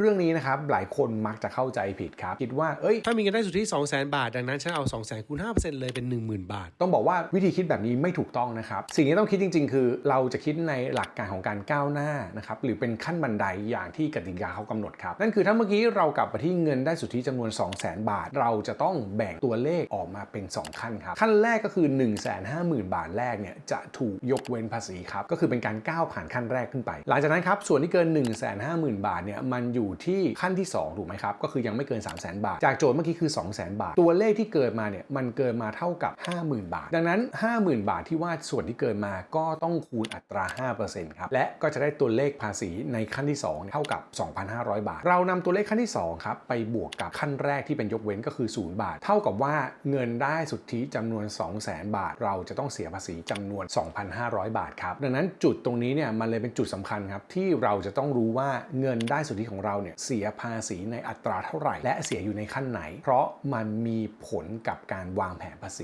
เรื่องนี้นะครับหลายคนมักจะเข้าใจผิดครับคิดว่าเอ้ยถ้ามีเงินได้สุทธิ2 0 0 0 0 0 บาท ดังนั้นฉันเอา2 0 0 0 0 0คูณ5%เลยเป็น 10,000 บาท ต้องบอกว่าวิธีคิดแบบนี้ไม่ถูกต้องนะครับ สิ่งที่ต้องคิดจริง ๆ คือเราจะคิดในหลักการของการก้าวหน้านะครับหรือเป็นขั้นบันไดอย่างที่กติกาเขากำหนดครับนั่นคือถ้าเมื่อกี้เรากลับไปที่เงินได้สุทธิจำนวน 2 0 0 0 0 0 บาท เราจะต้องแบ่งตัวเลขออกมาเป็น 2 ขั้นครับขั้นแรกก็คือ 1 5 0 0 0 0 บาทแรกเนี่ยจะถูกยกเว้นภาษีครับก็คือเป็นการก้าวผ่านขั้นแรกขึ้นไป หลังจากนั้นครับส่วนที่เกิน 1 5 0 0 0 0 บาทเนี่ยมันอยูู่่ที่ขั้นที่ 2 ถูกไหมครับ ก็คือยังไม่เกิน 3 0 0 0 0 0บาท จากโจทย์เมื่อกี้คือ 2 0 0 0 0 0บาท ตัวเลขที่เกินมาเนี่ยมันเกินมาเท่ากับ 50,000 บาท ดังนั้น 50,000 บาทที่ว่าส่วนที่เกินมาก็ต้องคูณอัตรา 5%ครับ และก็จะได้ตัวเลขภาษีในขั้นที่ 2 เท่ากับ 2,500 บาท เรานำตัวเลขขั้นที่2ครับไปบวกกับขั้นแรกที่เป็นยกเว้นก็คือ 0 บาท เท่ากับว่าเงินได้สุทธิจำนวน 200,000 บาท เราจะต้องเสียภาษีจำนวน 2,500 บาทครับดังนั้นจุดตรงนี้เนี่ยมันเลยเป็นจุดสำคัญครับที่เราจะต้องรู้ว่าเงินได้สุทธิของเราเนี่ยเสียภาษีในอัตราเท่าไหร่ และเสียอยู่ในขั้นไหน เพราะมันมีผลกับการวางแผนภาษี